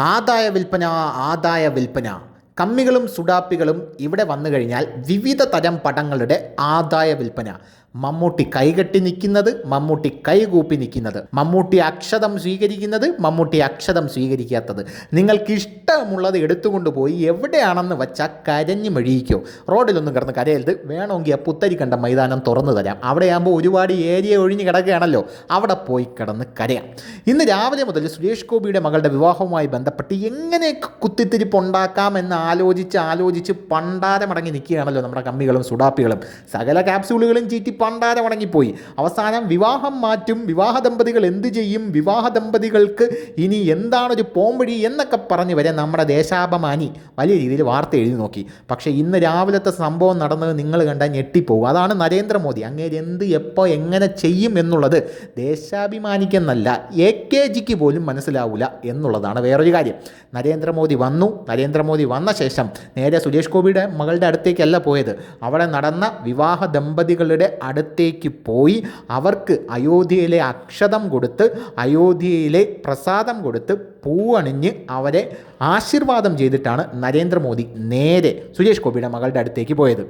ആദായ വിൽപ്പന ആദായ വിൽപ്പന. കമ്മികളും സുഡാപ്പികളും ഇവിടെ വന്നു കഴിഞ്ഞാൽ വിവിധ തരം പടങ്ങളുടെ ആദായ വിൽപ്പന. മമ്മൂട്ടി കൈകെട്ടി നിൽക്കുന്നത് മമ്മൂട്ടി കൈകൂപ്പി നിൽക്കുന്നത്. മമ്മൂട്ടി അക്ഷതം സ്വീകരിക്കുന്നത് മമ്മൂട്ടി അക്ഷതം സ്വീകരിക്കാത്തത്. നിങ്ങൾക്ക് ഇഷ്ടമുള്ളത് എടുത്തുകൊണ്ട് പോയി എവിടെയാണെന്ന് വെച്ചാൽ കരഞ്ഞു മെഴിയിക്കോ റോഡിലൊന്നും കിടന്ന് കരയരുത്. വേണമെങ്കിൽ ആ പുത്തരി കണ്ട മൈതാനം തുറന്നു തരാം. അവിടെയാകുമ്പോൾ ഒരുപാട് ഏരിയ ഒഴിഞ്ഞ് കിടക്കുകയാണല്ലോ. അവിടെ പോയി കിടന്ന് കരയാം. ഇന്ന് രാവിലെ മുതൽ സുരേഷ് ഗോപിയുടെ മകളുടെ വിവാഹവുമായി ബന്ധപ്പെട്ട് എങ്ങനെയൊക്കെ കുത്തിത്തിരിപ്പ് ഉണ്ടാക്കാമെന്ന് ആലോചിച്ച് ആലോചിച്ച് പണ്ടാരമടങ്ങി നിൽക്കുകയാണല്ലോ നമ്മുടെ കമ്മികളും സുഡാപ്പികളും. സകല ക്യാപ്സ്യൂളുകളും ചീറ്റി പണ്ടാരമടങ്ങിപ്പോയി അവസാനം വിവാഹം മാറ്റും വിവാഹ ദമ്പതികൾ എന്ത് ചെയ്യും? വിവാഹ ദമ്പതികൾക്ക് ഇനി എന്താണൊരു പോംവഴി എന്നൊക്കെ പറഞ്ഞ് വരെ നമ്മുടെ ദേശാഭിമാനി വലിയ രീതിയിൽ വാർത്ത എഴുതി നോക്കി. പക്ഷേ ഇന്ന് രാവിലത്തെ സംഭവം നടന്നത് നിങ്ങൾ കണ്ടാൽ ഞെട്ടിപ്പോകും. അതാണ് നരേന്ദ്രമോദി. അങ്ങേര് എന്ത് എപ്പോൾ എങ്ങനെ ചെയ്യും എന്നുള്ളത് ദേശാഭിമാനിക്കെന്നല്ല എ കെ ജിക്ക് പോലും മനസ്സിലാവില്ല എന്നുള്ളതാണ് വേറൊരു കാര്യം. നരേന്ദ്രമോദി വന്നു. നരേന്ദ്രമോദി വന്ന ശേഷം നേരെ സുരേഷ് ഗോപിയുടെ മകളുടെ അടുത്തേക്കല്ല പോയത്. അവിടെ നടന്ന വിവാഹ ദമ്പതികളുടെ അടുത്തേക്ക് പോയി അവർക്ക് അയോധ്യയിലെ അക്ഷതം കൊടുത്ത് അയോധ്യയിലെ പ്രസാദം കൊടുത്ത് പൂവണിഞ്ഞ് അവരെ ആശീർവാദം ചെയ്തിട്ടാണ് നരേന്ദ്രമോദി നേരെ സുരേഷ് ഗോപിയുടെ മകളുടെ അടുത്തേക്ക് പോയത്.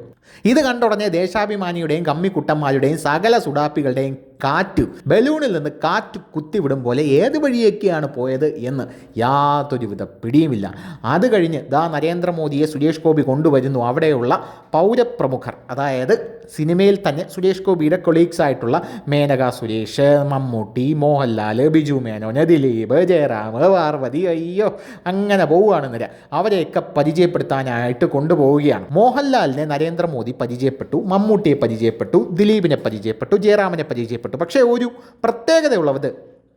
ഇത് കണ്ടുടനെ ദേശാഭിമാനിയുടെയും കമ്മിക്കുട്ടന്മാരുടെയും സകല സുഡാപ്പികളുടെയും കാറ്റ് ബലൂണിൽ നിന്ന് കാറ്റ് കുത്തിവിടും പോലെ ഏത് വഴിയൊക്കെയാണ് പോയത് എന്ന് യാതൊരുവിധ പിടിയുമില്ല. അത് കഴിഞ്ഞ് ദാ നരേന്ദ്രമോദിയെ സുരേഷ് ഗോപി കൊണ്ടുവരുന്നു. അവിടെയുള്ള പൗരപ്രമുഖർ അതായത് സിനിമയിൽ തന്നെ സുരേഷ് ഗോപിയുടെ കൊളീഗ്സ് ആയിട്ടുള്ള മേനക സുരേഷ് മമ്മൂട്ടി മോഹൻലാൽ ബിജു മേനോൻ ദിലീപ് ജയറാം പാർവതി അയ്യോ അങ്ങനെ പോവുകയാണ് നിര അവരെയൊക്കെ പരിചയപ്പെടുത്താനായിട്ട് കൊണ്ടുപോവുകയാണ്. മോഹൻലാലിനെ നരേന്ദ്രമോദി പരിചയപ്പെട്ടു മമ്മൂട്ടിയെ പരിചയപ്പെട്ടു ദിലീപിനെ പരിചയപ്പെട്ടു ജയറാമിനെ പരിചയപ്പെട്ടു. പക്ഷേ ഒരു പ്രത്യേകതയുള്ളത്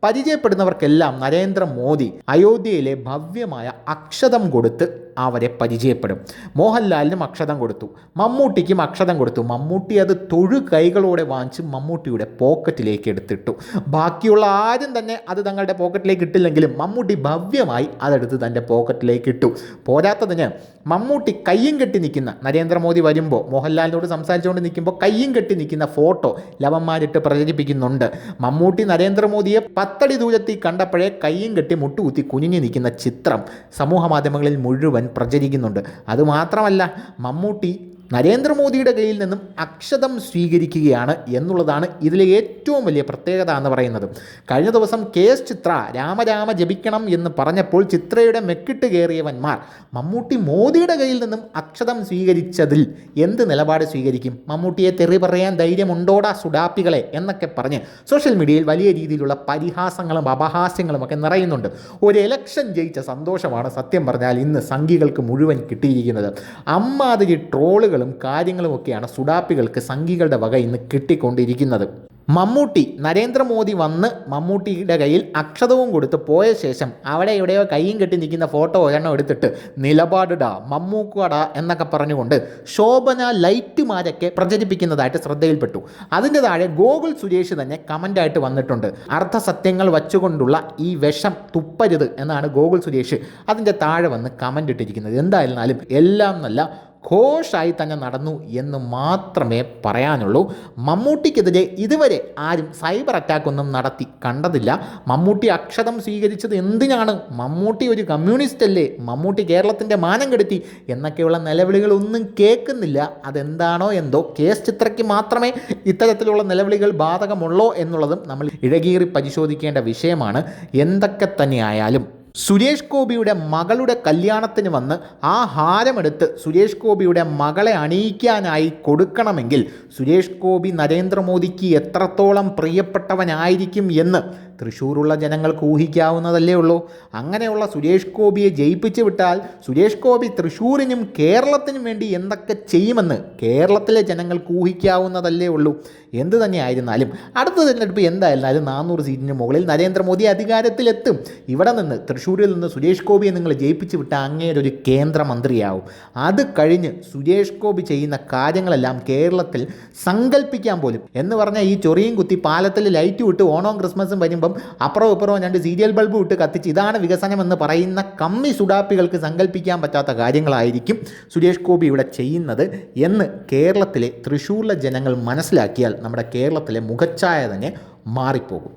പരിചയപ്പെടുന്നവർക്കെല്ലാം നരേന്ദ്രമോദി അയോധ്യയിലെ ഭവ്യമായ അക്ഷതം കൊടുത്ത് അവരെ പരിചയപ്പെടും. മോഹൻലാലിനും അക്ഷതം കൊടുത്തു. മമ്മൂട്ടിക്കും അക്ഷതം കൊടുത്തു. മമ്മൂട്ടി അത് തൊഴു കൈകളോടെ വാങ്ങിച്ച് മമ്മൂട്ടിയുടെ പോക്കറ്റിലേക്ക് എടുത്തിട്ടു. ബാക്കിയുള്ള ആരും തന്നെ അത് തങ്ങളുടെ പോക്കറ്റിലേക്ക് ഇട്ടില്ലെങ്കിലും മമ്മൂട്ടി ഭവ്യമായി അതെടുത്ത് തന്റെ പോക്കറ്റിലേക്ക് ഇട്ടു. പോരാത്തതിന് മമ്മൂട്ടി കയ്യും കെട്ടി നിൽക്കുന്ന നരേന്ദ്രമോദി വരുമ്പോൾ മോഹൻലാലിനോട് സംസാരിച്ചുകൊണ്ട് നിൽക്കുമ്പോൾ കയ്യും കെട്ടി നിൽക്കുന്ന ഫോട്ടോ ലവന്മാരിട്ട് പ്രചരിപ്പിക്കുന്നുണ്ട്. മമ്മൂട്ടി നരേന്ദ്രമോദിയെ പത്തടി ദൂരത്തിൽ കണ്ടപ്പോഴേ കയ്യും കെട്ടി മുട്ടുകുത്തി കുനിഞ്ഞു നിൽക്കുന്ന ചിത്രം സമൂഹ മാധ്യമങ്ങളിൽ മുഴുവൻ പ്രചരിക്കുന്നുണ്ട്. അതുമാത്രമല്ല മമ്മൂട്ടി നരേന്ദ്രമോദിയുടെ കയ്യിൽ നിന്നും അക്ഷതം സ്വീകരിക്കുകയാണ് എന്നുള്ളതാണ് ഇതിലെ ഏറ്റവും വലിയ പ്രത്യേകത എന്ന് പറയുന്നത്. കഴിഞ്ഞ ദിവസം കെ എസ് ചിത്ര രാമരാമ ജപിക്കണം എന്ന് പറഞ്ഞപ്പോൾ ചിത്രയുടെ മെക്കിട്ട് കയറിയവന്മാർ മമ്മൂട്ടി മോദിയുടെ കയ്യിൽ നിന്നും അക്ഷതം സ്വീകരിച്ചതിൽ എന്ത് നിലപാട് സ്വീകരിക്കും? മമ്മൂട്ടിയെ തെറി പറയാൻ ധൈര്യമുണ്ടോടാ സുഡാപ്പികളെ? എന്നൊക്കെ പറഞ്ഞ് സോഷ്യൽ മീഡിയയിൽ വലിയ രീതിയിലുള്ള പരിഹാസങ്ങളും അപഹാസ്യങ്ങളും ഒക്കെ നിറയുന്നുണ്ട്. ഒരു എലക്ഷൻ ജയിച്ച സന്തോഷമാണ് സത്യം പറഞ്ഞാൽ ഇന്ന് സംഘികൾക്ക് മുഴുവൻ കിട്ടിയിരിക്കുന്നത്. അമ്മാതിരി ട്രോളുകൾ കാര്യങ്ങളും കാര്യങ്ങളുമൊക്കെയാണ് സുഡാപ്പികൾക്ക് സംഘികളുടെ വക ഇന്ന് കിട്ടിക്കൊണ്ടിരിക്കുന്നത്. മമ്മൂട്ടി നരേന്ദ്രമോദി വന്ന് മമ്മൂട്ടിയുടെ കയ്യിൽ അക്ഷതവും കൊടുത്ത് പോയ ശേഷം അവിടെ എവിടെയോ കൈയും കെട്ടി നിൽക്കുന്ന ഫോട്ടോ ഒരെണ്ണം എടുത്തിട്ട് നിലപാടിടാ മമ്മൂക്കടാ എന്നൊക്കെ പറഞ്ഞുകൊണ്ട് ശോഭന ലൈറ്റുമാരൊക്കെ പ്രചരിപ്പിക്കുന്നതായിട്ട് ശ്രദ്ധയിൽപ്പെട്ടു. അതിന്റെ താഴെ ഗോകുൽ സുരേഷ് തന്നെ കമന്റായിട്ട് വന്നിട്ടുണ്ട്. അർദ്ധസത്യങ്ങൾ വച്ചുകൊണ്ടുള്ള ഈ വിഷം തുപ്പരുത് എന്നാണ് ഗോകുൽ സുരേഷ് അതിന്റെ താഴെ വന്ന് കമന്റ് ഇട്ടിരിക്കുന്നത്. എന്തായിരുന്നാലും എല്ലാം നല്ല ഘോഷായി തന്നെ നടന്നു എന്ന് മാത്രമേ പറയാനുള്ളൂ. മമ്മൂട്ടിക്കെതിരെ ഇതുവരെ ആരും സൈബർ അറ്റാക്കൊന്നും നടത്തി കണ്ടതില്ല. മമ്മൂട്ടി അക്ഷതം സ്വീകരിച്ചത് എന്തിനാണ്? മമ്മൂട്ടി ഒരു കമ്മ്യൂണിസ്റ്റ് അല്ലേ? മമ്മൂട്ടി കേരളത്തിന്റെ മാനം കെടുത്തി എന്നൊക്കെയുള്ള നിലവിളികളൊന്നും കേൾക്കുന്നില്ല. അതെന്താണോ എന്തോ കേസ് ചിത്രയ്ക്ക് മാത്രമേ ഇത്തരത്തിലുള്ള നിലവിളികൾ ബാധകമുള്ളോ എന്നുള്ളതും നമ്മൾ ഇഴകീറി പരിശോധിക്കേണ്ട വിഷയമാണ്. എന്തൊക്കെ തന്നെയായാലും സുരേഷ് ഗോപിയുടെ മകളുടെ കല്യാണത്തിന് വന്ന് ആ ഹാരമെടുത്ത് സുരേഷ് ഗോപിയുടെ മകളെ അണിയിക്കാനായി കൊടുക്കണമെങ്കിൽ സുരേഷ് ഗോപി നരേന്ദ്രമോദിക്ക് എത്രത്തോളം പ്രിയപ്പെട്ടവനായിരിക്കും എന്ന് തൃശ്ശൂരുള്ള ജനങ്ങൾക്ക് ഊഹിക്കാവുന്നതല്ലേ ഉള്ളൂ. അങ്ങനെയുള്ള സുരേഷ് ഗോപിയെ ജയിപ്പിച്ചു വിട്ടാൽ സുരേഷ് ഗോപി തൃശ്ശൂരിനും കേരളത്തിനും വേണ്ടി എന്തൊക്കെ ചെയ്യുമെന്ന് കേരളത്തിലെ ജനങ്ങൾക്ക് ഊഹിക്കാവുന്നതല്ലേ ഉള്ളൂ. എന്ത് തന്നെയായിരുന്നാലും അടുത്ത തിരഞ്ഞെടുപ്പ് എന്തായിരുന്നാലും നാനൂറ് സീറ്റിന് മുകളിൽ നരേന്ദ്രമോദി അധികാരത്തിലെത്തും. ഇവിടെ നിന്ന് തൃശ്ശൂരിൽ നിന്ന് സുരേഷ് ഗോപിയെ നിങ്ങൾ ജയിപ്പിച്ചു വിട്ട അങ്ങേരൊരു കേന്ദ്രമന്ത്രിയാവും. അത് കഴിഞ്ഞ് സുരേഷ് ഗോപി ചെയ്യുന്ന കാര്യങ്ങളെല്ലാം കേരളത്തിൽ സങ്കല്പിക്കാൻ പോലും. എന്ന് പറഞ്ഞാൽ ഈ ചൊറിയും കുത്തി പാലത്തിൽ ലൈറ്റ് വിട്ട് ഓണവും ക്രിസ്മസും വരുമ്പം അപ്പുറവും ഇപ്പുറവും രണ്ട് സീരിയൽ ബൾബ് വിട്ട് കത്തിച്ച് ഇതാണ് വികസനം എന്ന് പറയുന്ന കമ്മി സുഡാപ്പികൾക്ക് സങ്കല്പിക്കാൻ പറ്റാത്ത കാര്യങ്ങളായിരിക്കും സുരേഷ് ഗോപി ഇവിടെ ചെയ്യുന്നത് എന്ന് കേരളത്തിലെ തൃശ്ശൂരിലെ ജനങ്ങൾ മനസ്സിലാക്കിയാൽ നമ്മുടെ കേരളത്തിലെ മുഖച്ഛായ തന്നെ മാറിപ്പോകും.